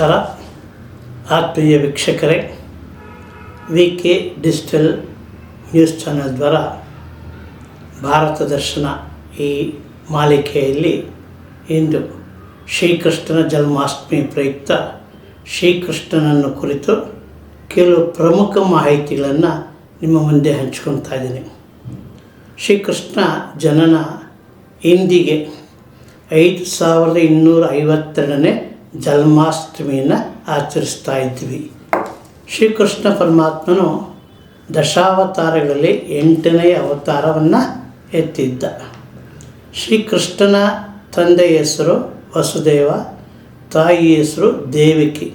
ನಮಸ್ಕಾರ. ಆತ್ಮೀಯ ವೀಕ್ಷಕರೇ V K digital news channel ದ್ವಾರ ಭಾರತ ದರ್ಶನ ಈ ಮಾಲಿಕೆಯಲ್ಲಿ ಇಂದು ಶ್ರೀಕೃಷ್ಣನ ಜನ್ಮಾಷ್ಟಮಿ ಪ್ರಯುಕ್ತ ಶ್ರೀಕೃಷ್ಣನನ್ನು ಕುರಿತು ಕೆಲವು ಪ್ರಮುಖ ಮಾಹಿತಿಗಳನ್ನು ನಿಮ್ಮ ಮುಂದೆ ಹಂಚ್ಕೊತಾ ಇದ್ದೀನಿ. ಶ್ರೀಕೃಷ್ಣ ಜನನ ಇಂದಿಗೆ ಐದು ಸಾವಿರದ ಇನ್ನೂರ ಐವತ್ತೆರಡನೇ ಜನ್ಮಾಷ್ಟಮಿಯನ್ನು ಆಚರಿಸ್ತಾ ಇದ್ವಿ. ಶ್ರೀಕೃಷ್ಣ ಪರಮಾತ್ಮನು ದಶಾವತಾರಗಳಲ್ಲಿ ಎಂಟನೇ ಅವತಾರವನ್ನು ಎತ್ತಿದ್ದ. ಶ್ರೀಕೃಷ್ಣನ ತಂದೆಯ ಹೆಸರು ವಸುದೇವ ತಾಯಿ ಹೆಸರು ದೇವಿಕಿ.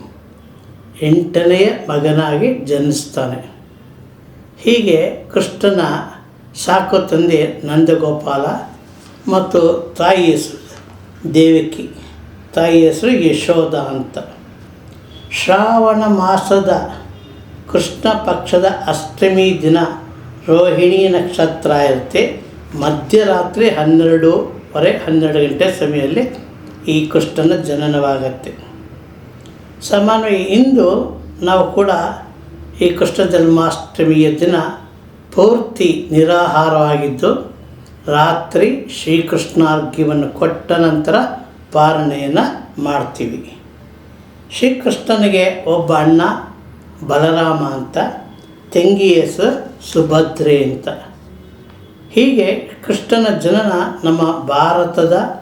ಎಂಟನೆಯ ಮಗನಾಗಿ ಜನಿಸ್ತಾನೆ. ಹೀಗೆ ಕೃಷ್ಣನ ಸಾಕು ತಂದೆ ನಂದಗೋಪಾಲ ಮತ್ತು ತಾಯಿ ಹೆಸರು ದೇವಕಿ. ತಾಯಿ ಹೆಸರು ಯಶೋದ ಅಂತ. ಶ್ರಾವಣ ಮಾಸದ ಕೃಷ್ಣ ಪಕ್ಷದ ಅಷ್ಟಮಿ ದಿನ ರೋಹಿಣಿ ನಕ್ಷತ್ರ ಇರುತ್ತೆ. ಮಧ್ಯರಾತ್ರಿ ಹನ್ನೆರಡೂವರೆ ಹನ್ನೆರಡು ಗಂಟೆ ಸಮಯದಲ್ಲಿ ಈ ಕೃಷ್ಣನ ಜನನವಾಗತ್ತೆ. ಸಾಮಾನ್ಯ ಇಂದು ನಾವು ಕೂಡ ಈ ಕೃಷ್ಣ ಜನ್ಮಾಷ್ಟಮಿಯ ದಿನ ಪೂರ್ತಿ ನಿರಾಹಾರವಾಗಿದ್ದು ರಾತ್ರಿ ಶ್ರೀಕೃಷ್ಣಾರ್ಘ್ಯವನ್ನು ಕೊಟ್ಟ ನಂತರ ಪಾರಣೆಯನ್ನು ಮಾಡ್ತೀವಿ. ಶ್ರೀಕೃಷ್ಣನಿಗೆ ಒಬ್ಬ ಅಣ್ಣ, ಬಲರಾಮ ಅಂತ, ತಂಗಿ ಹೆಸರು ಸುಭದ್ರೆ ಅಂತ. ಹೀಗೆ ಕೃಷ್ಣನ ಜನನ ನಮ್ಮ ಭಾರತದ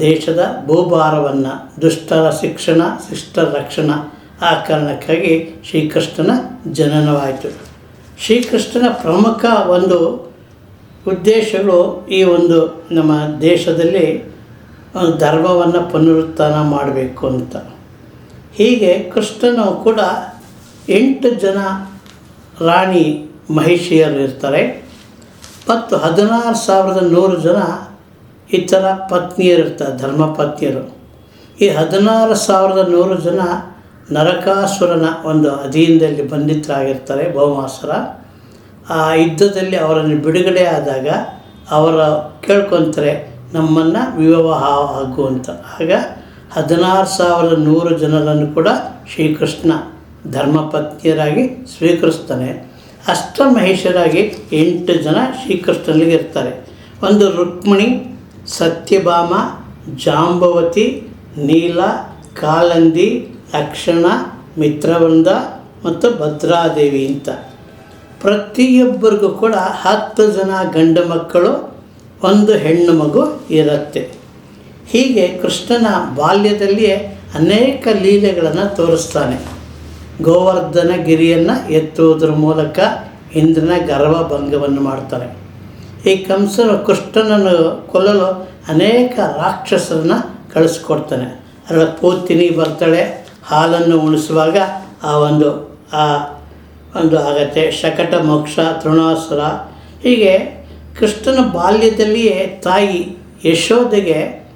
ದೇಶದ ಭೂಭಾರವನ್ನು, ದುಷ್ಟರ ಶಿಕ್ಷಣ, ಶಿಷ್ಟರ ರಕ್ಷಣ, ಆ ಕಾರಣಕ್ಕಾಗಿ ಶ್ರೀಕೃಷ್ಣನ ಜನನವಾಯಿತು. ಶ್ರೀಕೃಷ್ಣನ ಪ್ರಮುಖ ಒಂದು ಉದ್ದೇಶಗಳು ಈ ಒಂದು ನಮ್ಮ ದೇಶದಲ್ಲಿ ಧರ್ಮವನ್ನು ಪುನರುತ್ಥಾನ ಮಾಡಬೇಕು ಅಂತ. ಹೀಗೆ ಕೃಷ್ಣನು ಕೂಡ ಎಂಟು ಜನ ರಾಣಿ ಮಹಿಷಿಯರು ಇರ್ತಾರೆ ಮತ್ತು ಹದಿನಾರು ಸಾವಿರದ ನೂರು ಜನ ಇತರ ಪತ್ನಿಯರು ಇರ್ತಾರೆ ಧರ್ಮಪತ್ನಿಯರು. ಈ ಹದಿನಾರು ಸಾವಿರದ ನೂರು ಜನ ನರಕಾಸುರನ ಒಂದು ಅಧೀನದಲ್ಲಿ ಬಂಧಿತರಾಗಿರ್ತಾರೆ ಬಹುಮಾಸರ ಆ ಯುದ್ಧದಲ್ಲಿ ಅವರನ್ನು ಬಿಡುಗಡೆ ಆದಾಗ ಅವರ ಕೇಳ್ಕೊತಾರೆ ನಮ್ಮನ್ನು ವಿವಾಹ ಆಗು ಅಂತ ಆಗ ಹದಿನಾರು ಸಾವಿರದ ನೂರು ಜನರನ್ನು ಕೂಡ ಶ್ರೀಕೃಷ್ಣ ಧರ್ಮಪತ್ನಿಯರಾಗಿ ಸ್ವೀಕರಿಸ್ತಾನೆ. ಅಷ್ಟಮಹೇಶರಾಗಿ ಎಂಟು ಜನ ಶ್ರೀಕೃಷ್ಣನಿಗೆ ಇರ್ತಾರೆ. ಒಂದು ರುಕ್ಮಿಣಿ, ಸತ್ಯಭಾಮ, ಜಾಂಬವತಿ, ನೀಲ, ಕಾಲಂದಿ, ಲಕ್ಷಣ, ಮಿತ್ರವೃಂದ ಮತ್ತು ಭದ್ರಾದೇವಿ ಅಂತ. ಪ್ರತಿಯೊಬ್ಬರಿಗೂ ಕೂಡ ಹತ್ತು ಜನ ಗಂಡು ಮಕ್ಕಳು ಒಂದು ಹೆಣ್ಣು ಮಗು ಇರುತ್ತೆ. ಹೀಗೆ ಕೃಷ್ಣನ ಬಾಲ್ಯದಲ್ಲಿಯೇ ಅನೇಕ ಲೀಲೆಗಳನ್ನು ತೋರಿಸ್ತಾನೆ. ಗೋವರ್ಧನ ಗಿರಿಯನ್ನು ಎತ್ತುವುದರ ಮೂಲಕ ಇಂದ್ರನ ಗರ್ವಭಂಗವನ್ನು ಮಾಡ್ತಾನೆ. ಈ ಕಂಸನು ಕೃಷ್ಣನನ್ನು ಕೊಲ್ಲಲು ಅನೇಕ ರಾಕ್ಷಸರನ್ನ ಕಳಿಸ್ಕೊಡ್ತಾನೆ. ಅದರ ಪೂತಿನಿ ಬರ್ತಾಳೆ ಹಾಲನ್ನು ಉಣಿಸುವಾಗ ಆ ಒಂದು ಆ ಒಂದು ಆಗತ್ತೆ. ಶಕಟ, ಮೋಕ್ಷ, ತೃಣಾಸುರ ಹೀಗೆ ಕೃಷ್ಣನ ಬಾಲ್ಯದಲ್ಲಿಯೇ ತಾಯಿ ಯಶೋದೆಗೆ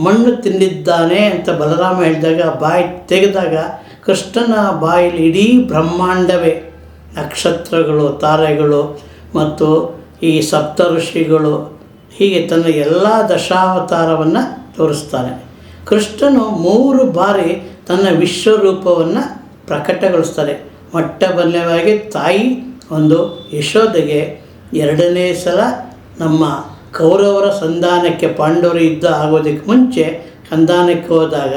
ಮಣ್ಣು ತಿಂದಿದ್ದಾನೆ ಅಂತ ಬಲರಾಮ ಹೇಳಿದಾಗ, ಬಾಯಿ ತೆಗೆದಾಗ ಕೃಷ್ಣನ ಬಾಯಲ್ಲಿ ಇಡೀ ಬ್ರಹ್ಮಾಂಡವೇ, ನಕ್ಷತ್ರಗಳು, ತಾರೆಗಳು ಮತ್ತು ಈ ಸಪ್ತ ಋಷಿಗಳು ಹೀಗೆ ತನ್ನ ಎಲ್ಲ ದಶಾವತಾರವನ್ನು ತೋರಿಸ್ತಾನೆ. ಕೃಷ್ಣನು ಮೂರು ಬಾರಿ ತನ್ನ ವಿಶ್ವರೂಪವನ್ನು ಪ್ರಕಟಗೊಳಿಸ್ತಾರೆ ಮೊಟ್ಟ ಬಲ್ಯವಾಗಿ ತಾಯಿ ಒಂದು ಯಶೋದೆಗೆ ಎರಡನೇ ಸಲ ನಮ್ಮ ಕೌರವರ ಸಂಧಾನಕ್ಕೆ ಪಾಂಡವರ ಯುದ್ಧ ಆಗೋದಕ್ಕೆ ಮುಂಚೆ ಸಂಧಾನಕ್ಕೆ ಹೋದಾಗ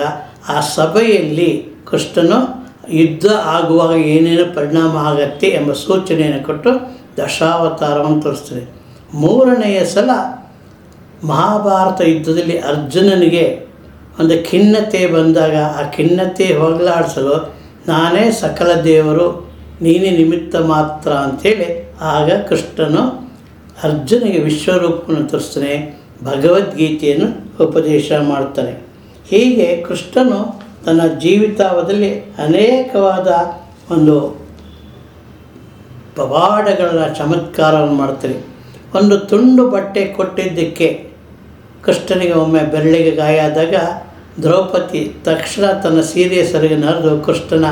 ಆ ಸಭೆಯಲ್ಲಿ ಕೃಷ್ಣನು ಯುದ್ಧ ಆಗುವಾಗ ಏನೇನು ಪರಿಣಾಮ ಆಗತ್ತೆ ಎಂಬ ಸೂಚನೆಯನ್ನು ಕೊಟ್ಟು ದಶಾವತಾರವನ್ನು ತೋರಿಸ್ತದೆ ಮೂರನೆಯ ಸಲ ಮಹಾಭಾರತ ಯುದ್ಧದಲ್ಲಿ ಅರ್ಜುನನಿಗೆ ಒಂದು ಖಿನ್ನತೆ ಬಂದಾಗ ಆ ಖಿನ್ನತೆ ಹೋಗಲಾಡಿಸಲು ನಾನೇ ಸಕಲ ದೇವರು, ನೀನೇ ನಿಮಿತ್ತ ಮಾತ್ರ ಅಂಥೇಳಿ ಆಗ ಕೃಷ್ಣನು ಅರ್ಜುನಿಗೆ ವಿಶ್ವರೂಪವನ್ನು ತೋರಿಸ್ತಾನೆ, ಭಗವದ್ಗೀತೆಯನ್ನು ಉಪದೇಶ ಮಾಡ್ತಾನೆ. ಹೀಗೆ ಕೃಷ್ಣನು ತನ್ನ ಜೀವಿತಾವಧಿಯಲ್ಲಿ ಅನೇಕವಾದ ಒಂದು ಪವಾಡಗಳ ಚಮತ್ಕಾರವನ್ನು ಮಾಡ್ತಾನೆ. ಒಂದು ತುಂಡು ಬಟ್ಟೆ ಕೊಟ್ಟಿದ್ದಕ್ಕೆ ಕೃಷ್ಣನಿಗೆ ಒಮ್ಮೆ ಬೆರಳಿಗೆ ಗಾಯ ಆದಾಗ ದ್ರೌಪದಿ ತಕ್ಷಣ ತನ್ನ ಸೀರೆಯ ಸರಿಗೆ ಹರಿದು ಕೃಷ್ಣನ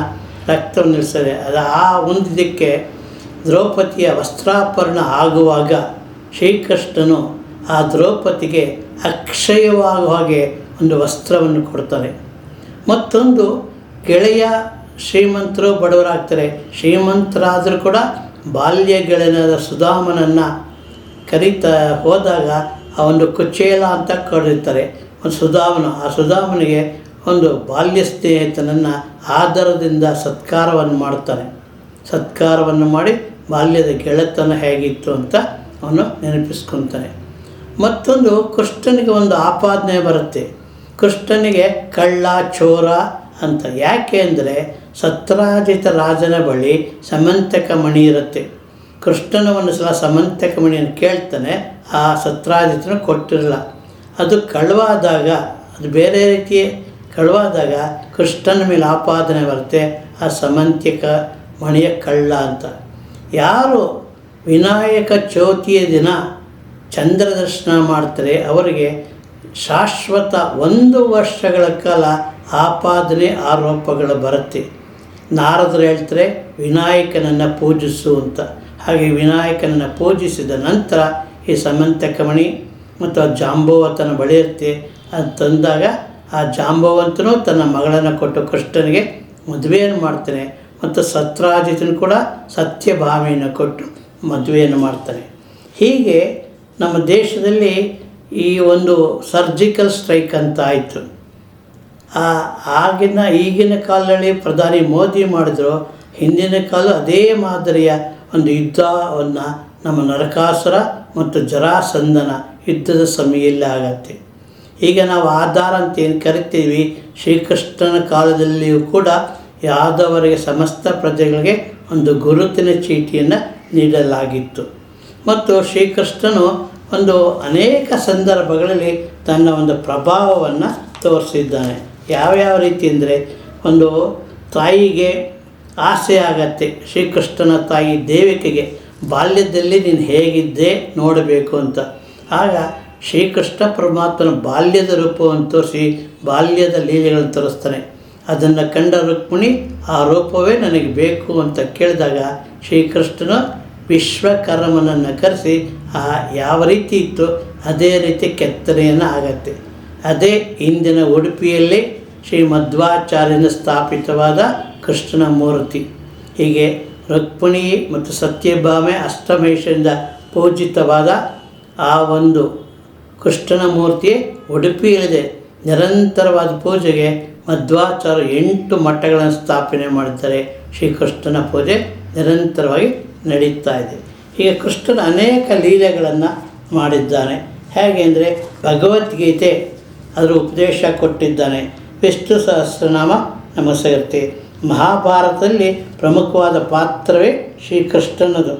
ರಕ್ತವನ್ನು ನಿಲ್ಲಿಸ್ತಾರೆ ಅದು ಆ ಒಂದಿದ್ದಕ್ಕೆ ದ್ರೌಪದಿಯ ವಸ್ತ್ರಾಪರಣ ಆಗುವಾಗ ಶ್ರೀಕೃಷ್ಣನು ಆ ದ್ರೌಪದಿಗೆ ಅಕ್ಷಯವಾಗುವ ಹಾಗೆ ಒಂದು ವಸ್ತ್ರವನ್ನು ಕೊಡ್ತಾನೆ. ಮತ್ತೊಂದು ಗೆಳೆಯ ಶ್ರೀಮಂತರು ಬಡವರಾಗ್ತಾರೆ. ಶ್ರೀಮಂತರಾದರೂ ಕೂಡ ಬಾಲ್ಯ ಗೆಳೆಯನಾದ ಸುಧಾಮನನ್ನು ಕರೀತಾ ಹೋದಾಗ ಆ ಒಂದು ಕುಚೇಲ ಅಂತ ಕರೀತಾರೆ ಒಂದು ಸುಧಾಮನ, ಆ ಸುಧಾಮನಿಗೆ ಒಂದು ಬಾಲ್ಯ ಸ್ನೇಹಿತನನ್ನು ಆಧಾರದಿಂದ ಸತ್ಕಾರವನ್ನು ಮಾಡ್ತಾನೆ. ಸತ್ಕಾರವನ್ನು ಮಾಡಿ ಬಾಲ್ಯದ ಗೆಳೆತನ ಹೇಗಿತ್ತು ಅಂತ ಅವನು ನೆನಪಿಸ್ಕೊತಾನೆ. ಮತ್ತೊಂದು ಕೃಷ್ಣನಿಗೆ ಒಂದು ಆಪಾದನೆ ಬರುತ್ತೆ. ಕೃಷ್ಣನಿಗೆ ಕಳ್ಳ, ಚೋರ ಅಂತ ಯಾಕೆ ಅಂದರೆ ಸತ್ರಾಜಿತ ರಾಜನ ಬಳಿ ಸಮಂತಕ ಮಣಿ ಇರುತ್ತೆ. ಕೃಷ್ಣನ ಒಂದು ಸಲ ಸಮಂತಕ ಮಣಿಯನ್ನು ಕೇಳ್ತಾನೆ, ಆ ಸತ್ರಾಜಿತನ ಕೊಟ್ಟಿರಲ್ಲ. ಅದು ಕಳುವಾದಾಗ, ಅದು ಬೇರೆ ರೀತಿ ಕಳುವಾದಾಗ ಕೃಷ್ಣನ ಮೇಲೆ ಆಪಾದನೆ ಬರುತ್ತೆ, ಆ ಸಮಂತಿಕ ಮಣಿಯ ಕಳ್ಳ ಅಂತ. ಯಾರು ವಿನಾಯಕ ಚೌತಿಯ ದಿನ ಚಂದ್ರ ದರ್ಶನ ಮಾಡ್ತಾರೆ, ಅವರಿಗೆ ಶಾಶ್ವತ ಒಂದು ವರ್ಷಗಳ ಕಾಲ ಆಪಾದನೆ ಆರೋಪಗಳು ಬರುತ್ತೆ. ನಾರದರು ಹೇಳ್ತಾರೆ, ವಿನಾಯಕನನ್ನು ಪೂಜಿಸು ಅಂತ. ಹಾಗೆ ವಿನಾಯಕನನ್ನು ಪೂಜಿಸಿದ ನಂತರ ಈ ಸಮಂತಕಮಣಿ ಮತ್ತು ಆ ಜಾಂಬವತನ ಬಳಿ ಇರುತ್ತೆ. ಅದು ತಂದಾಗ ಆ ಜಾಂಬವಂತನು ತನ್ನ ಮಗಳನ್ನು ಕೊಟ್ಟು ಕೃಷ್ಣನಿಗೆ ಮದುವೆಯನ್ನು ಮಾಡ್ತಾನೆ. ಮತ್ತು ಸತ್ರಾಜಿತನು ಕೂಡ ಸತ್ಯಭಾಮಿಯನ್ನು ಕೊಟ್ಟು ಮದುವೆಯನ್ನು ಮಾಡ್ತಾನೆ. ಹೀಗೆ ನಮ್ಮ ದೇಶದಲ್ಲಿ ಈ ಒಂದು ಸರ್ಜಿಕಲ್ ಸ್ಟ್ರೈಕ್ ಅಂತ ಆಯಿತು. ಆ ಆಗಿನ ಈಗಿನ ಕಾಲದಲ್ಲಿ ಪ್ರಧಾನಿ ಮೋದಿ ಮಾಡಿದ್ರು, ಹಿಂದಿನ ಕಾಲ ಅದೇ ಮಾದರಿಯ ಒಂದು ಯುದ್ಧವನ್ನು ನಮ್ಮ ನರಕಾಸುರ ಮತ್ತು ಜರಾಸಂದನ ಯುದ್ಧದ ಸಮಯದಲ್ಲಿ ಆಗತ್ತೆ. ಈಗ ನಾವು ಆಧಾರ ಅಂತ ಏನು ಕರಿತೀವಿ, ಶ್ರೀಕೃಷ್ಣನ ಕಾಲದಲ್ಲಿಯೂ ಕೂಡ ಯಾದವರಿಗೆ ಸಮಸ್ತ ಪ್ರಜೆಗಳಿಗೆ ಒಂದು ಗುರುತಿನ ಚೀಟಿಯನ್ನು ನೀಡಲಾಗಿತ್ತು. ಮತ್ತು ಶ್ರೀಕೃಷ್ಣನು ಒಂದು ಅನೇಕ ಸಂದರ್ಭಗಳಲ್ಲಿ ತನ್ನ ಒಂದು ಪ್ರಭಾವವನ್ನು ತೋರಿಸಿದ್ದಾನೆ. ಯಾವ್ಯಾವ ರೀತಿ ಅಂದರೆ ಒಂದು ತಾಯಿಗೆ ಆಸೆ ಆಗತ್ತೆ, ಶ್ರೀಕೃಷ್ಣನ ತಾಯಿ ದೇವಿಕೆಗೆ ಬಾಲ್ಯದಲ್ಲಿ ನೀನು ಹೇಗಿದ್ದೆ ನೋಡಬೇಕು ಅಂತ. ಆಗ ಶ್ರೀಕೃಷ್ಣ ಪರಮಾತ್ಮನ ಬಾಲ್ಯದ ರೂಪವನ್ನು ತೋರಿಸಿ, ಬಾಲ್ಯದ ಲೀಲೆಗಳನ್ನು ತೋರಿಸ್ತಾನೆ. ಅದನ್ನು ಕಂಡ ರುಕ್ಮಿಣಿ, ಆ ರೂಪವೇ ನನಗೆ ಬೇಕು ಅಂತ ಕೇಳಿದಾಗ ಶ್ರೀಕೃಷ್ಣನು ವಿಶ್ವಕರ್ಮನನ್ನು ಕರೆಸಿ, ಆ ಯಾವ ರೀತಿ ಇತ್ತು ಅದೇ ರೀತಿ ಕೆತ್ತನೆಯನ್ನು ಆಗತ್ತೆ. ಅದೇ ಇಂದಿನ ಉಡುಪಿಯಲ್ಲಿ ಶ್ರೀ ಮಧ್ವಾಚಾರ್ಯನ ಸ್ಥಾಪಿತವಾದ ಕೃಷ್ಣನ ಮೂರ್ತಿ. ಹೀಗೆ ರುಕ್ಮಿಣಿ ಮತ್ತು ಸತ್ಯಭಾಮೆ ಅಷ್ಟಮೇಶದಿಂದ ಪೂಜಿತವಾದ ಆ ಒಂದು ಕೃಷ್ಣನ ಮೂರ್ತಿ ಉಡುಪಿಯಲ್ಲಿದೆ. ನಿರಂತರವಾದ ಪೂಜೆಗೆ ಮಧ್ವಾಚಾರ್ಯ ಎಂಟು ಮಠಗಳನ್ನು ಸ್ಥಾಪನೆ ಮಾಡ್ತಾರೆ ಶ್ರೀಕೃಷ್ಣನ ಪೂಜೆ ನಿರಂತರವಾಗಿ ನಡೀತಾ ಇದೆ. ಹೀಗೆ ಕೃಷ್ಣನ ಅನೇಕ ಲೀಲೆಗಳನ್ನು ಮಾಡಿದ್ದಾನೆ. ಹೇಗೆ ಅಂದರೆ ಭಗವದ್ಗೀತೆ ಅದರ ಉಪದೇಶ ಕೊಟ್ಟಿದ್ದಾನೆ. ವಿಷ್ಣು ಸಹಸ್ರನಾಮ ನಮಸ್ಕರಿತೆ ಮಹಾಭಾರತದಲ್ಲಿ ಪ್ರಮುಖವಾದ ಪಾತ್ರವೇ ಶ್ರೀಕೃಷ್ಣನದು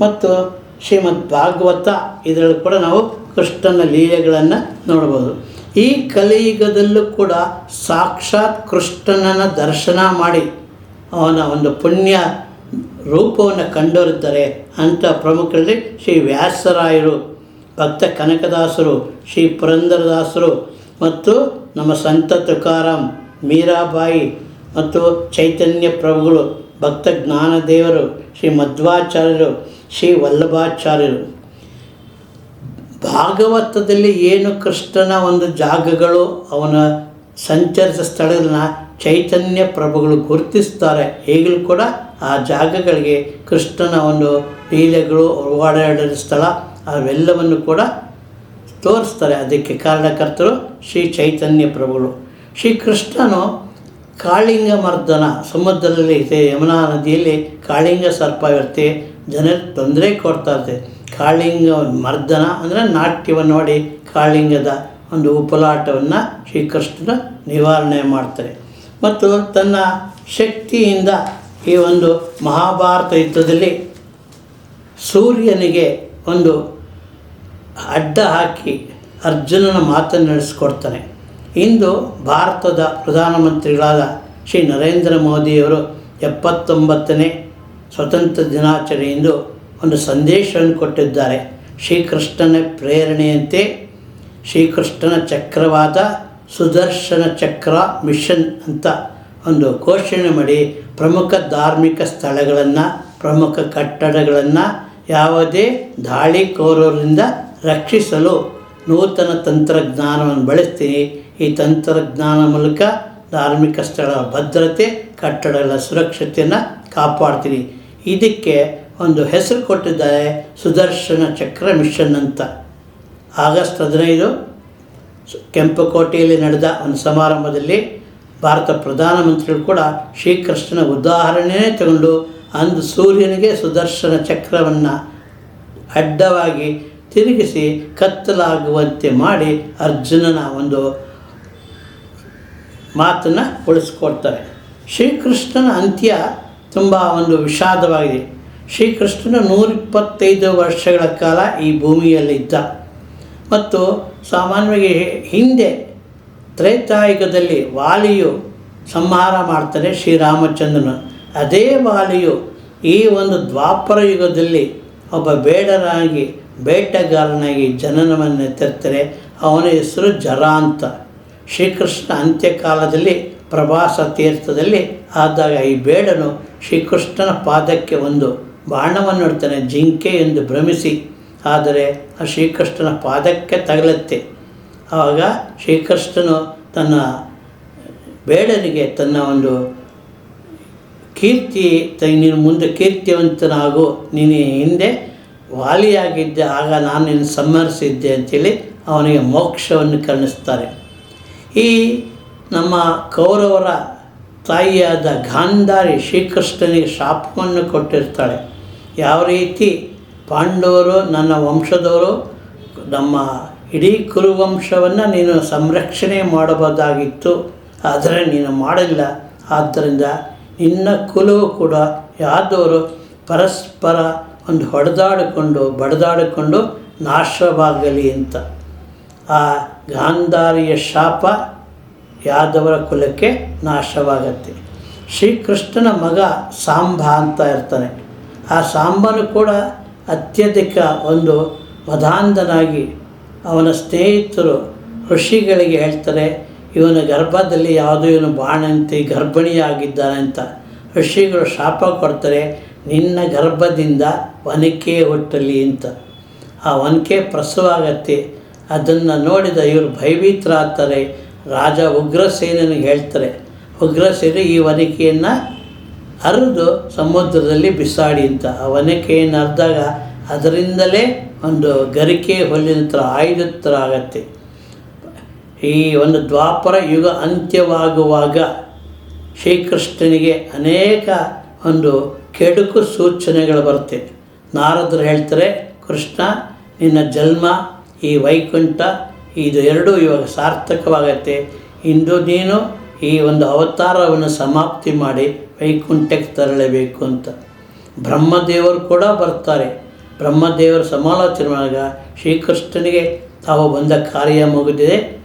ಮತ್ತು ಶ್ರೀಮದ್ ಭಾಗವತ ಇದರಲ್ಲಿ ಕೂಡ ನಾವು ಕೃಷ್ಣನ ಲೀಲೆಗಳನ್ನು ನೋಡ್ಬೋದು ಈ ಕಲಿಯುಗದಲ್ಲೂ ಕೂಡ ಸಾಕ್ಷಾತ್ ಕೃಷ್ಣನ ದರ್ಶನ ಮಾಡಿ ಅವನ ಒಂದು ಪುಣ್ಯ ರೂಪವನ್ನು ಕಂಡವರಿದ್ದಾರೆ ಅಂಥ ಪ್ರಮುಖರಲ್ಲಿ ಶ್ರೀ ವ್ಯಾಸರಾಯರು, ಭಕ್ತ ಕನಕದಾಸರು, ಶ್ರೀ ಪುರಂದರದಾಸರು ಮತ್ತು ನಮ್ಮ ಸಂತ ತುಕಾರಾಮ್ ಮೀರಾಬಾಯಿ ಮತ್ತು ಚೈತನ್ಯ ಪ್ರಭುಗಳು, ಭಕ್ತ ಜ್ಞಾನದೇವರು, ಶ್ರೀ ಮಧ್ವಾಚಾರ್ಯರು, ಶ್ರೀ ವಲ್ಲಭಾಚಾರ್ಯರು. ಭಾಗವತದಲ್ಲಿ ಏನು ಕೃಷ್ಣನ ಒಂದು ಜಾಗಗಳು, ಅವನ ಸಂಚರಿಸ ಸ್ಥಳಗಳನ್ನ ಚೈತನ್ಯ ಪ್ರಭುಗಳು ಗುರುತಿಸ್ತಾರೆ. ಈಗಲೂ ಕೂಡ ಆ ಜಾಗಗಳಿಗೆ ಕೃಷ್ಣನ ಒಂದು ಲೀಲೆಗಳು ಓಡಾಡಿದ ಸ್ಥಳ, ಅವೆಲ್ಲವನ್ನು ಕೂಡ ತೋರಿಸ್ತಾರೆ. ಅದಕ್ಕೆ ಕಾರಣಕರ್ತರು ಶ್ರೀ ಚೈತನ್ಯ ಪ್ರಭುಗಳು. ಶ್ರೀ ಕೃಷ್ಣನು ಕಾಳಿಂಗ ಮರ್ದನ ಸಮುದ್ರದಲ್ಲಿ ಇದೆ, ಯಮುನಾ ನದಿಯಲ್ಲಿ ಕಾಳಿಂಗ ಸರ್ಪ ಇರುತ್ತೆ ಜನರಿಗೆ ತೊಂದರೆ ಕೊಡ್ತಾ ಇರುತ್ತೆ. ಕಾಳಿಂಗ ಮರ್ದನ ಅಂದರೆ ನಾಟ್ಯವನ್ನು ನೋಡಿ ಕಾಳಿಂಗದ ಒಂದು ಉಪಲಾಟವನ್ನು ಶ್ರೀಕೃಷ್ಣನ ನಿವಾರಣೆ ಮಾಡ್ತಾರೆ. ಮತ್ತು ತನ್ನ ಶಕ್ತಿಯಿಂದ ಈ ಒಂದು ಮಹಾಭಾರತ ಯುದ್ಧದಲ್ಲಿ ಸೂರ್ಯನಿಗೆ ಒಂದು ಅಡ್ಡ ಹಾಕಿ ಅರ್ಜುನನ ಮಾತನ್ನು ನಡೆಸ್ಕೊಡ್ತಾನೆ. ಇಂದು ಭಾರತದ ಪ್ರಧಾನಮಂತ್ರಿಗಳಾದ ಶ್ರೀ ನರೇಂದ್ರ ಮೋದಿಯವರು ಎಪ್ಪತ್ತೊಂಬತ್ತನೇ ಸ್ವತಂತ್ರ ದಿನಾಚರಣೆಯಂದು ಒಂದು ಸಂದೇಶವನ್ನು ಕೊಟ್ಟಿದ್ದಾರೆ. ಶ್ರೀಕೃಷ್ಣನ ಪ್ರೇರಣೆಯಂತೆ ಶ್ರೀಕೃಷ್ಣನ ಚಕ್ರವಾದ ಸುದರ್ಶನ ಚಕ್ರ ಮಿಷನ್ ಅಂತ ಒಂದು ಘೋಷಣೆ ಮಾಡಿ ಪ್ರಮುಖ ಧಾರ್ಮಿಕ ಸ್ಥಳಗಳನ್ನು, ಪ್ರಮುಖ ಕಟ್ಟಡಗಳನ್ನು ಯಾವುದೇ ದಾಳಿಕೋರರಿಂದ ರಕ್ಷಿಸಲು ನೂತನ ತಂತ್ರಜ್ಞಾನವನ್ನು ಬಳಸ್ತೀನಿ. ಈ ತಂತ್ರಜ್ಞಾನ ಮೂಲಕ ಧಾರ್ಮಿಕ ಸ್ಥಳ ಭದ್ರತೆ, ಕಟ್ಟಡಗಳ ಸುರಕ್ಷತೆಯನ್ನು ಕಾಪಾಡ್ತೀನಿ. ಇದಕ್ಕೆ ಒಂದು ಹೆಸರು ಕೊಟ್ಟಿದ್ದಾರೆ ಸುದರ್ಶನ ಚಕ್ರ ಮಿಷನ್ ಅಂತ. ಆಗಸ್ಟ್ ಹದಿನೈದು ಕೆಂಪುಕೋಟೆಯಲ್ಲಿ ನಡೆದ ಒಂದು ಸಮಾರಂಭದಲ್ಲಿ ಭಾರತ ಪ್ರಧಾನಮಂತ್ರಿಗಳು ಕೂಡ ಶ್ರೀಕೃಷ್ಣನ ಉದಾಹರಣೆಯೇ ತಗೊಂಡು ಅಂದು ಸೂರ್ಯನಿಗೆ ಸುದರ್ಶನ ಚಕ್ರವನ್ನು ಅಡ್ಡವಾಗಿ ತಿರುಗಿಸಿ ಕತ್ತಲಾಗುವಂತೆ ಮಾಡಿ ಅರ್ಜುನನ ಒಂದು ಮಾತನ್ನು ಉಳಿಸ್ಕೊಡ್ತಾರೆ. ಶ್ರೀಕೃಷ್ಣನ ಅಂತ್ಯ ತುಂಬ ಒಂದು ವಿಷಾದವಾಗಿದೆ. ಶ್ರೀಕೃಷ್ಣನು ನೂರಿಪ್ಪತ್ತೈದು ವರ್ಷಗಳ ಕಾಲ ಈ ಭೂಮಿಯಲ್ಲಿದ್ದ. ಮತ್ತು ಸಾಮಾನ್ಯವಾಗಿ ಹಿಂದೆ ತ್ರೇತಾಯುಗದಲ್ಲಿ ವಾಲಿಯು ಸಂಹಾರ ಮಾಡ್ತಾರೆ ಶ್ರೀರಾಮಚಂದ್ರನ. ಅದೇ ವಾಲಿಯು ಈ ಒಂದು ದ್ವಾಪರ ಯುಗದಲ್ಲಿ ಒಬ್ಬ ಬೇಡರಾಗಿ, ಬೇಟೆಗಾರನಾಗಿ ಜನನವನ್ನು ತರ್ತಾರೆ ಅವನ ಹೆಸರು ಜರ ಅಂತ ಶ್ರೀಕೃಷ್ಣ ಅಂತ್ಯಕಾಲದಲ್ಲಿ, ಪ್ರವಾಸ ತೀರ್ಥದಲ್ಲಿ ಆದಾಗ ಈ ಬೇಡನು ಶ್ರೀಕೃಷ್ಣನ ಪಾದಕ್ಕೆ ಒಂದು ಬಾಣವನ್ನು ಇಡ್ತಾನೆ ಜಿಂಕೆ ಎಂದು ಭ್ರಮಿಸಿ, ಆದರೆ ಆ ಶ್ರೀಕೃಷ್ಣನ ಪಾದಕ್ಕೆ ತಗಲುತ್ತೆ. ಆವಾಗ ಶ್ರೀಕೃಷ್ಣನು ತನ್ನ ಬೇಡನಿಗೆ ತನ್ನ ಒಂದು ಕೀರ್ತಿ ನೀನು ಮುಂದೆ ಕೀರ್ತಿವಂತನಾಗು, ನೀನು ಹಿಂದೆ ವಾಲಿಯಾಗಿದ್ದೆ, ಆಗ ನಾನು ನಿನ್ನ ಸಮ್ಮರಿಸಿದ್ದೆ ಅಂತೇಳಿ ಅವನಿಗೆ ಮೋಕ್ಷವನ್ನು ಕರುಣಿಸ್ತಾರೆ. ಈ ನಮ್ಮ ಕೌರವರ ತಾಯಿಯಾದ ಗಾಂಧಾರಿ ಶ್ರೀಕೃಷ್ಣನಿಗೆ ಶಾಪವನ್ನು ಕೊಟ್ಟಿರ್ತಾಳೆ. ಯಾವ ರೀತಿ ಪಾಂಡವರು, ನನ್ನ ವಂಶದವರು, ನಮ್ಮ ಇಡೀ ಕುರುವಂಶವನ್ನು ನೀನು ಸಂರಕ್ಷಣೆ ಮಾಡಬಹುದಾಗಿತ್ತು, ಆದರೆ ನೀನು ಮಾಡಲಿಲ್ಲ ಆದ್ದರಿಂದ ನಿನ್ನ ಕುಲವು ಕೂಡ ಯಾದವರು ಪರಸ್ಪರ ಒಂದು ಹೊಡೆದಾಡಿಕೊಂಡು, ಬಡದಾಡಿಕೊಂಡು ನಾಶವಾಗಲಿ ಅಂತ. ಆ ಗಾಂಧಾರಿಯ ಶಾಪ ಯಾದವರ ಕುಲಕ್ಕೆ ನಾಶವಾಗತ್ತೆ. ಶ್ರೀಕೃಷ್ಣನ ಮಗ ಸಾಂಬ ಅಂತ ಇರ್ತಾನೆ. ಆ ಸಾಂಬನು ಕೂಡ ಅತ್ಯಧಿಕ ಒಂದು ಮದಾಂಧನಾಗಿ ಅವನ ಸ್ನೇಹಿತರು ಋಷಿಗಳಿಗೆ ಹೇಳ್ತಾರೆ, ಇವನ ಗರ್ಭದಲ್ಲಿ ಯಾವುದೋ ಇವನು ಬಾಣಂತಿ ಗರ್ಭಿಣಿಯಾಗಿದ್ದಾನೆ ಅಂತ ಋಷಿಗಳು ಶಾಪ ಕೊಡ್ತಾರೆ, ನಿನ್ನ ಗರ್ಭದಿಂದ ಒನಕೆ ಹುಟ್ಟಲಿ ಅಂತ. ಆ ಒನಕೆ ಪ್ರಸವ ಆಗತ್ತೆ. ಅದನ್ನು ನೋಡಿದ ಇವರು ಭಯಭೀತರಾಗ್ತಾರೆ. ರಾಜ ಉಗ್ರಸೇನಿಗೆ ಹೇಳ್ತಾರೆ, ಉಗ್ರಸೇನೆ ಈ ಒನಕೆಯನ್ನು ಹರಿದು ಸಮುದ್ರದಲ್ಲಿ ಬಿಸಾಡಿ ಅಂತ. ಒನಕೆಯನ್ನು ಹರಿದಾಗ ಅದರಿಂದಲೇ ಒಂದು ಗರಿಕೆ ಹೊಲಿನ ಥರ ಆಯುಧ ಆಗತ್ತೆ. ಈ ಒಂದು ದ್ವಾಪರ ಯುಗ ಅಂತ್ಯವಾಗುವಾಗ ಶ್ರೀಕೃಷ್ಣನಿಗೆ ಅನೇಕ ಒಂದು ಕೆಡುಕು ಸೂಚನೆಗಳು ಬರುತ್ತೆ. ನಾರದರು ಹೇಳ್ತಾರೆ, ಕೃಷ್ಣ, ನಿನ್ನ ಜನ್ಮ, ಈ ವೈಕುಂಠ, ಇದು ಎರಡೂ ಇವಾಗ ಸಾರ್ಥಕವಾಗತ್ತೆ. ಇಂದು ನೀನು ಈ ಒಂದು ಅವತಾರವನ್ನು ಸಮಾಪ್ತಿ ಮಾಡಿ ವೈಕುಂಠಕ್ಕೆ ತರಲೇಬೇಕು ಅಂತ. ಬ್ರಹ್ಮದೇವರು ಕೂಡ ಬರ್ತಾರೆ. ಬ್ರಹ್ಮದೇವರ ಸಮಾಲೋಚನೆ ಮಾಡಿದಾಗ ಶ್ರೀಕೃಷ್ಣನಿಗೆ ತಾವು ಬಂದ ಕಾರ್ಯ ಮುಗಿದಿದೆ.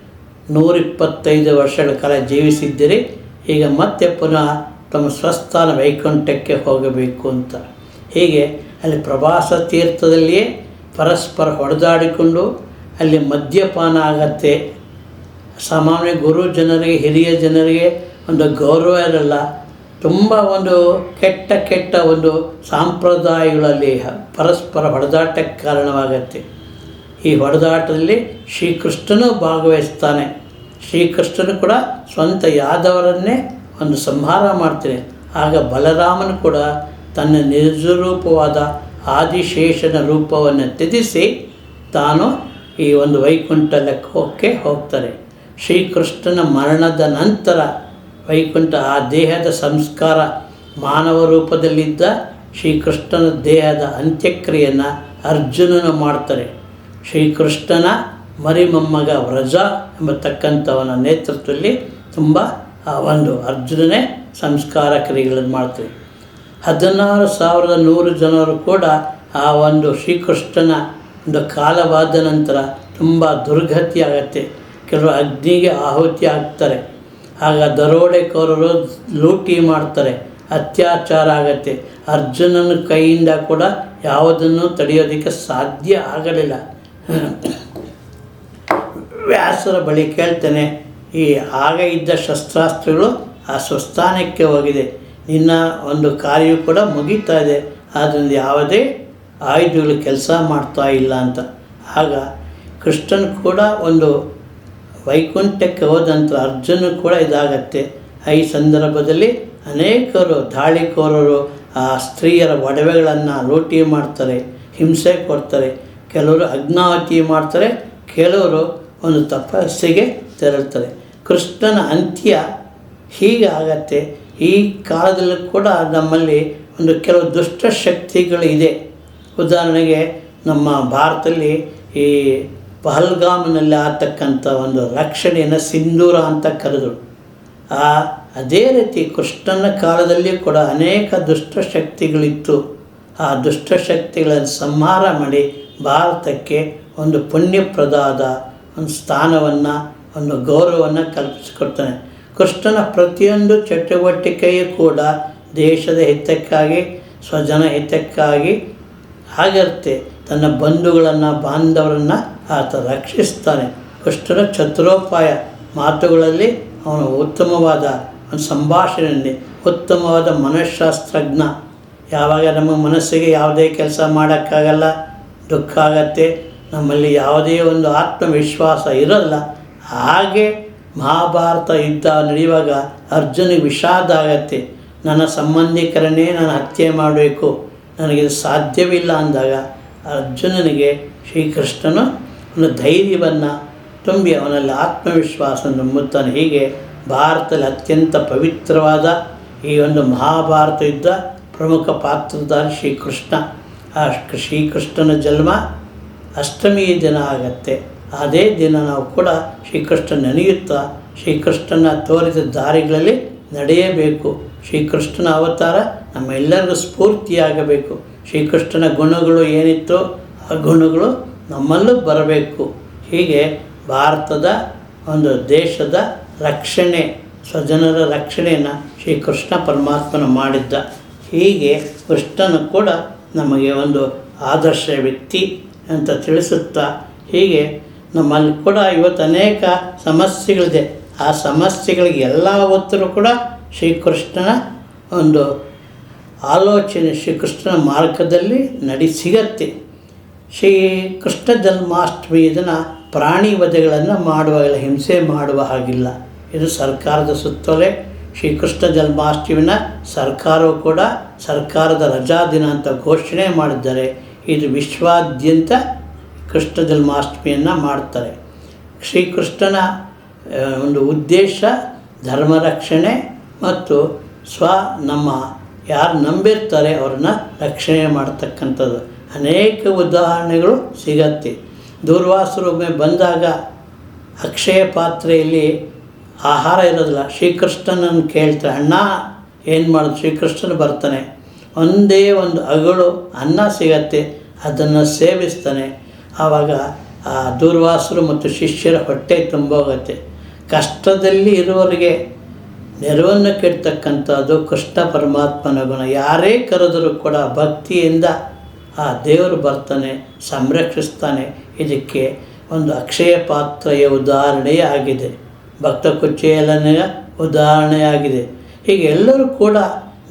ನೂರಿಪ್ಪತ್ತೈದು ವರ್ಷಗಳ ಕಾಲ ಜೀವಿಸಿದ್ದೀರಿ. ಈಗ ಮತ್ತೆ ಪುನಃ ತಮ್ಮ ಸ್ವಸ್ಥಾನ ವೈಕುಂಠಕ್ಕೆ ಹೋಗಬೇಕು ಅಂತ. ಹೀಗೆ ಅಲ್ಲಿ ಪ್ರವಾಸ ತೀರ್ಥದಲ್ಲಿಯೇ ಪರಸ್ಪರ ಹೊಡೆದಾಡಿಕೊಂಡು ಅಲ್ಲಿ ಮದ್ಯಪಾನ ಆಗತ್ತೆ. ಸಾಮಾನ್ಯ ಗುರು ಜನರಿಗೆ, ಹಿರಿಯ ಜನರಿಗೆ ಒಂದು ಗೌರವ ಇರಲ್ಲ. ತುಂಬ ಒಂದು ಕೆಟ್ಟ ಕೆಟ್ಟ ಒಂದು ಸಾಂಪ್ರದಾಯಗಳಲ್ಲಿ ಪರಸ್ಪರ ಹೊಡೆದಾಟಕ್ಕೆ ಕಾರಣವಾಗತ್ತೆ. ಈ ಹೊಡೆದಾಟದಲ್ಲಿ ಶ್ರೀಕೃಷ್ಣನು ಭಾಗವಹಿಸ್ತಾನೆ. ಶ್ರೀಕೃಷ್ಣನು ಕೂಡ ಸ್ವಂತ ಯಾದವರನ್ನೇ ಒಂದು ಸಂಹಾರ ಮಾಡ್ತಾನೆ. ಆಗ ಬಲರಾಮನು ಕೂಡ ತನ್ನ ನಿರ್ಜರೂಪವಾದ ಆದಿಶೇಷನ ರೂಪವನ್ನು ತ್ಯಜಿಸಿ ತಾನು ಈ ಒಂದು ವೈಕುಂಠ ಲೆಕ್ಕಕ್ಕೆ ಹೋಗ್ತಾರೆ ಶ್ರೀಕೃಷ್ಣನ ಮರಣದ ನಂತರ ವೈಕುಂಠ, ಆ ದೇಹದ ಸಂಸ್ಕಾರ ಮಾನವ ರೂಪದಲ್ಲಿದ್ದ ಶ್ರೀಕೃಷ್ಣನ ದೇಹದ ಅಂತ್ಯಕ್ರಿಯೆಯನ್ನು ಅರ್ಜುನನು ಮಾಡ್ತಾರೆ. ಶ್ರೀಕೃಷ್ಣನ ಮರಿಮೊಮ್ಮಗ ವ್ರಜ ಎಂಬತಕ್ಕಂಥವನ ನೇತೃತ್ವದಲ್ಲಿ ತುಂಬ ಒಂದು ಅರ್ಜುನನೇ ಸಂಸ್ಕಾರ ಕ್ರಿಯೆಗಳನ್ನು ಮಾಡ್ತೀವಿ ಹದಿನಾರು ಸಾವಿರದ ನೂರು ಜನರು ಕೂಡ ಆ ಒಂದು ಶ್ರೀಕೃಷ್ಣನ ಒಂದು ಕಾಲವಾದ ನಂತರ ತುಂಬ ದುರ್ಗತಿ ಆಗತ್ತೆ. ಕೆಲವರು ಅಗ್ನಿಗೆ ಆಹುತಿ ಆಗ್ತಾರೆ ಆಗ ದರೋಡೆಕೋರರು ಲೂಟಿ ಮಾಡ್ತಾರೆ. ಅತ್ಯಾಚಾರ ಆಗತ್ತೆ. ಅರ್ಜುನನ ಕೈಯಿಂದ ಕೂಡ ಯಾವುದನ್ನು ತಡೆಯೋದಕ್ಕೆ ಸಾಧ್ಯ ಆಗಲಿಲ್ಲ. ವ್ಯಾಸರ ಬಳಿ ಕೇಳ್ತೇನೆ, ಈ ಆಗ ಇದ್ದ ಶಸ್ತ್ರಾಸ್ತ್ರಗಳು ಆ ಸ್ವಸ್ಥಾನಕ್ಕೆ ಹೋಗಿದೆ. ನಿನ್ನ ಒಂದು ಕಾರ್ಯ ಕೂಡ ಮುಗೀತಾ ಇದೆ. ಆದ್ದರಿಂದ ಯಾವುದೇ ಆಯುಧಗಳು ಕೆಲಸ ಮಾಡ್ತಾ ಇಲ್ಲ ಅಂತ. ಆಗ ಕೃಷ್ಣನ್ ಕೂಡ ಒಂದು ವೈಕುಂಠಕ್ಕೆ ಹೋದಂಥ ಅರ್ಜುನ ಕೂಡ ಇದಾಗತ್ತೆ. ಈ ಸಂದರ್ಭದಲ್ಲಿ ಅನೇಕರು ದಾಳಿಕೋರರು ಆ ಸ್ತ್ರೀಯರ ಒಡವೆಗಳನ್ನು ಲೂಟಿ ಮಾಡ್ತಾರೆ, ಹಿಂಸೆ ಕೊಡ್ತಾರೆ. ಕೆಲವರು ಅಗ್ನಾವತಿ ಮಾಡ್ತಾರೆ, ಕೆಲವರು ಒಂದು ತಪಸ್ಸಿಗೆ ತೆರಳ್ತಾರೆ. ಕೃಷ್ಣನ ಅಂತ್ಯ ಹೀಗೆ ಆಗತ್ತೆ. ಈ ಕಾಲದಲ್ಲೂ ಕೂಡ ನಮ್ಮಲ್ಲಿ ಒಂದು ಕೆಲವು ದುಷ್ಟ ಶಕ್ತಿಗಳು ಇದೆ. ಉದಾಹರಣೆಗೆ ನಮ್ಮ ಭಾರತದಲ್ಲಿ ಈ ಪಹಲ್ಗಾಮ್ನಲ್ಲಿ ಆಗ್ತಕ್ಕಂಥ ಒಂದು ರಕ್ಷಣೆಯನ್ನು ಸಿಂಧೂರ ಅಂತ ಕರೆದರು. ಆ, ಅದೇ ರೀತಿ ಕೃಷ್ಣನ ಕಾಲದಲ್ಲಿ ಕೂಡ ಅನೇಕ ದುಷ್ಟಶಕ್ತಿಗಳಿತ್ತು. ಆ ದುಷ್ಟಶಕ್ತಿಗಳನ್ನು ಸಂಹಾರ ಮಾಡಿ ಭಾರತಕ್ಕೆ ಒಂದು ಪುಣ್ಯಪ್ರದಾದ ಒಂದು ಸ್ಥಾನವನ್ನು, ಒಂದು ಗೌರವವನ್ನು ಕಲ್ಪಿಸಿಕೊಡ್ತಾನೆ. ಕೃಷ್ಣನ ಪ್ರತಿಯೊಂದು ಚಟುವಟಿಕೆಯೂ ಕೂಡ ದೇಶದ ಹಿತಕ್ಕಾಗಿ, ಸ್ವಜನ ಹಿತಕ್ಕಾಗಿ ಆಗಿರುತ್ತೆ. ತನ್ನ ಬಂಧುಗಳನ್ನು, ಬಾಂಧವರನ್ನು ಆತ ರಕ್ಷಿಸ್ತಾನೆ. ಅಷ್ಟರ ಚತುರೋಪಾಯ ಮಾತುಗಳಲ್ಲಿ ಅವನು ಉತ್ತಮವಾದ ಸಂಭಾಷಣೆಯಲ್ಲಿ ಉತ್ತಮವಾದ ಮನಃಶಾಸ್ತ್ರಜ್ಞ. ಯಾವಾಗ ನಮ್ಮ ಮನಸ್ಸಿಗೆ ಯಾವುದೇ ಕೆಲಸ ಮಾಡೋಕ್ಕಾಗಲ್ಲ, ದುಃಖ ಆಗತ್ತೆ, ನಮ್ಮಲ್ಲಿ ಯಾವುದೇ ಒಂದು ಆತ್ಮವಿಶ್ವಾಸ ಇರಲ್ಲ, ಹಾಗೆ ಮಹಾಭಾರತ ಯುದ್ಧ ನಡೆಯುವಾಗ ಅರ್ಜುನಿಗೆ ವಿಷಾದ ಆಗತ್ತೆ. ನನ್ನ ಸಂಬಂಧಿಕರನ್ನೇ ನಾನು ಹತ್ಯೆ ಮಾಡಬೇಕು. ನನಗಿದು ಸಾಧ್ಯವಿಲ್ಲ ಅಂದಾಗ ಅರ್ಜುನನಿಗೆ ಶ್ರೀಕೃಷ್ಣನು ಒಂದು ಧೈರ್ಯವನ್ನು ತುಂಬಿ ಅವನಲ್ಲಿ ಆತ್ಮವಿಶ್ವಾಸ ನಂಬುತ್ತಾನೆ ಹೀಗೆ ಭಾರತದಲ್ಲಿ ಅತ್ಯಂತ ಪವಿತ್ರವಾದ ಈ ಒಂದು ಮಹಾಭಾರತ ಯುದ್ಧ ಪ್ರಮುಖ ಪಾತ್ರಧಾರಿ ಶ್ರೀಕೃಷ್ಣ. ಆ ಶ್ರೀಕೃಷ್ಣನ ಜನ್ಮ ಅಷ್ಟಮಿ ದಿನ ಆಗತ್ತೆ. ಅದೇ ದಿನ ನಾವು ಕೂಡ ಶ್ರೀಕೃಷ್ಣ ನೆನೆಯುತ್ತಾ ಶ್ರೀಕೃಷ್ಣನ ತೋರಿದ ದಾರಿಗಳಲ್ಲಿ ನಡೆಯಬೇಕು. ಶ್ರೀಕೃಷ್ಣನ ಅವತಾರ ನಮ್ಮೆಲ್ಲರಿಗೂ ಸ್ಫೂರ್ತಿಯಾಗಬೇಕು. ಶ್ರೀಕೃಷ್ಣನ ಗುಣಗಳು ಏನಿತ್ತೋ ಆ ಗುಣಗಳು ನಮ್ಮಲ್ಲೂ ಬರಬೇಕು. ಹೀಗೆ ಭಾರತದ ಒಂದು ದೇಶದ ರಕ್ಷಣೆ, ಸ್ವಜನರ ರಕ್ಷಣೆಯನ್ನು ಶ್ರೀಕೃಷ್ಣ ಪರಮಾತ್ಮನ ಮಾಡಿದ್ದ. ಹೀಗೆ ಕೃಷ್ಣನು ಕೂಡ ನಮಗೆ ಒಂದು ಆದರ್ಶ ವ್ಯಕ್ತಿ ಅಂತ ತಿಳಿಸುತ್ತಾ, ಹೀಗೆ ನಮ್ಮಲ್ಲಿ ಕೂಡ ಇವತ್ತು ಅನೇಕ ಸಮಸ್ಯೆಗಳಿದೆ. ಆ ಸಮಸ್ಯೆಗಳಿಗೆ ಎಲ್ಲ ಉತ್ತರ ಕೂಡ ಶ್ರೀಕೃಷ್ಣನ ಒಂದು ಆಲೋಚನೆ ಶ್ರೀಕೃಷ್ಣನ ಮಾರ್ಗದಲ್ಲಿ ನಡಿ ಸಿಗತ್ತೆ. ಶ್ರೀ ಕೃಷ್ಣ ಜನ್ಮಾಷ್ಟಮಿ ಇದನ್ನು ಪ್ರಾಣಿ ವಧೆಗಳನ್ನು ಮಾಡುವಾಗಿಲ್ಲ, ಹಿಂಸೆ ಮಾಡುವ ಹಾಗಿಲ್ಲ. ಇದು ಸರ್ಕಾರದ ಸುತ್ತಲೇ. ಶ್ರೀಕೃಷ್ಣ ಜನ್ಮಾಷ್ಟಮಿನ ಸರ್ಕಾರವು ಕೂಡ ಸರ್ಕಾರದ ರಜಾ ದಿನ ಅಂತ ಘೋಷಣೆ ಮಾಡಿದ್ದಾರೆ. ಇದು ವಿಶ್ವಾದ್ಯಂತ ಕೃಷ್ಣ ಜನ್ಮಾಷ್ಟಮಿಯನ್ನು ಮಾಡ್ತಾರೆ. ಶ್ರೀಕೃಷ್ಣನ ಒಂದು ಉದ್ದೇಶ ಧರ್ಮ ರಕ್ಷಣೆ ಮತ್ತು ಸ್ವ ನಮ್ಮ ಯಾರು ನಂಬಿರ್ತಾರೆ ಅವ್ರನ್ನ ರಕ್ಷಣೆ ಮಾಡ್ತಕ್ಕಂಥದ್ದು. ಅನೇಕ ಉದಾಹರಣೆಗಳು ಸಿಗತ್ತೆ. ದೂರ್ವಾಸರೊಮ್ಮೆ ಬಂದಾಗ ಅಕ್ಷಯ ಪಾತ್ರೆಯಲ್ಲಿ ಆಹಾರ ಇರೋದಿಲ್ಲ. ಶ್ರೀಕೃಷ್ಣನನ್ನು ಕೇಳ್ತಾರೆ, ಅಣ್ಣ, ಏನು ಮಾಡೋದು? ಶ್ರೀಕೃಷ್ಣನು ಬರ್ತಾನೆ. ಒಂದೇ ಒಂದು ಅಗಳು ಅನ್ನ ಸಿಗತ್ತೆ, ಅದನ್ನು ಸೇವಿಸ್ತಾನೆ. ಆವಾಗ ಆ ದೂರ್ವಾಸರು ಮತ್ತು ಶಿಷ್ಯರ ಹೊಟ್ಟೆ ತುಂಬೋಗತ್ತೆ. ಕಷ್ಟದಲ್ಲಿ ಇರುವವರಿಗೆ ನೆರವನ್ನು ಕೆಡ್ತಕ್ಕಂಥದ್ದು ಕೃಷ್ಣ ಪರಮಾತ್ಮನ ಗುಣ. ಯಾರೇ ಕರೆದರೂ ಕೂಡ ಭಕ್ತಿಯಿಂದ ಆ ದೇವರು ಬರ್ತಾನೆ, ಸಂರಕ್ಷಿಸ್ತಾನೆ. ಇದಕ್ಕೆ ಒಂದು ಅಕ್ಷಯ ಪಾತ್ರೆಯ ಉದಾಹರಣೆಯೇ ಆಗಿದೆ. ಭಕ್ತ ಕುಚ್ಚೆಯಲನೆಯ ಉದಾಹರಣೆಯಾಗಿದೆ ಹೀಗೆ ಎಲ್ಲರೂ ಕೂಡ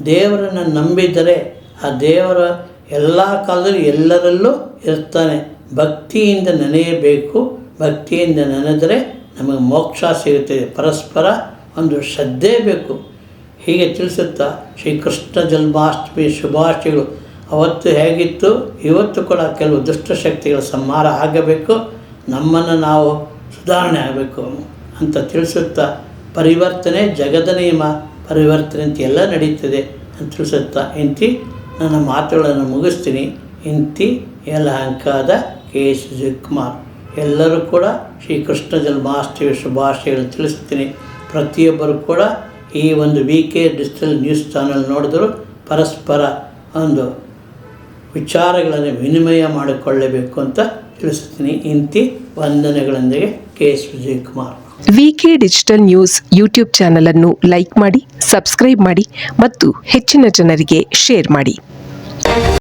ದೇವರನ್ನು ನಂಬಿದರೆ ಆ ದೇವರ ಎಲ್ಲ ಕಾಲದಲ್ಲಿ ಎಲ್ಲರಲ್ಲೂ ಇರ್ತಾನೆ. ಭಕ್ತಿಯಿಂದ ನೆನೆಯಬೇಕು. ಭಕ್ತಿಯಿಂದ ನೆನೆದರೆ ನಮಗೆ ಮೋಕ್ಷ ಸಿಗುತ್ತದೆ ಪರಸ್ಪರ ಒಂದು ಶ್ರದ್ಧೆ ಬೇಕು. ಹೀಗೆ ತಿಳಿಸುತ್ತಾ ಶ್ರೀಕೃಷ್ಣ ಜನ್ಮಾಷ್ಟಮಿ ಶುಭಾಶಯಗಳು. ಅವತ್ತು ಹೇಗಿತ್ತು? ಇವತ್ತು ಕೂಡ ಕೆಲವು ದುಷ್ಟಶಕ್ತಿಗಳ ಸಂಹಾರ ಆಗಬೇಕು. ನಮ್ಮನ್ನು ನಾವು ಸುಧಾರಣೆ ಆಗಬೇಕು ಅಂತ ತಿಳಿಸುತ್ತಾ ಪರಿವರ್ತನೆ, ಜಗದ ನಿಯಮ, ಪರಿವರ್ತನೆ ಅಂತ ಎಲ್ಲ ನಡೀತದೆ ಅಂತ ತಿಳಿಸುತ್ತಾ ಇಂತಿ ನನ್ನ ಮಾತುಗಳನ್ನು ಮುಗಿಸ್ತೀನಿ. ಇಂತಿ ಯಲಹಂಕದ ಕೆ ಎಸ್ ಕುಮಾರ್. ಎಲ್ಲರೂ ಕೂಡ ಶ್ರೀಕೃಷ್ಣ ಜನ್ಮಾಷ್ಟಮಿ ಶುಭಾಶಯಗಳು ತಿಳಿಸ್ತೀನಿ ಪ್ರತಿಯೊಬ್ಬರು ಕೂಡ ಈ ಒಂದು V K digital news channel ನೋಡಿದ್ರು ಪರಸ್ಪರ ಒಂದು ವಿಚಾರಗಳನ್ನು ವಿನಿಮಯ ಮಾಡಿಕೊಳ್ಳಬೇಕು ಅಂತ ತಿಳಿಸುತ್ತೀನಿ. ಇಂತಿ ವಂದನೆಗಳೊಂದಿಗೆ K S Vijayakumar. VK digital news YouTube channel ಅನ್ನು ಲೈಕ್ ಮಾಡಿ, ಸಬ್ಸ್ಕ್ರೈಬ್ ಮಾಡಿ ಮತ್ತು ಹೆಚ್ಚಿನ ಜನರಿಗೆ ಶೇರ್ ಮಾಡಿ.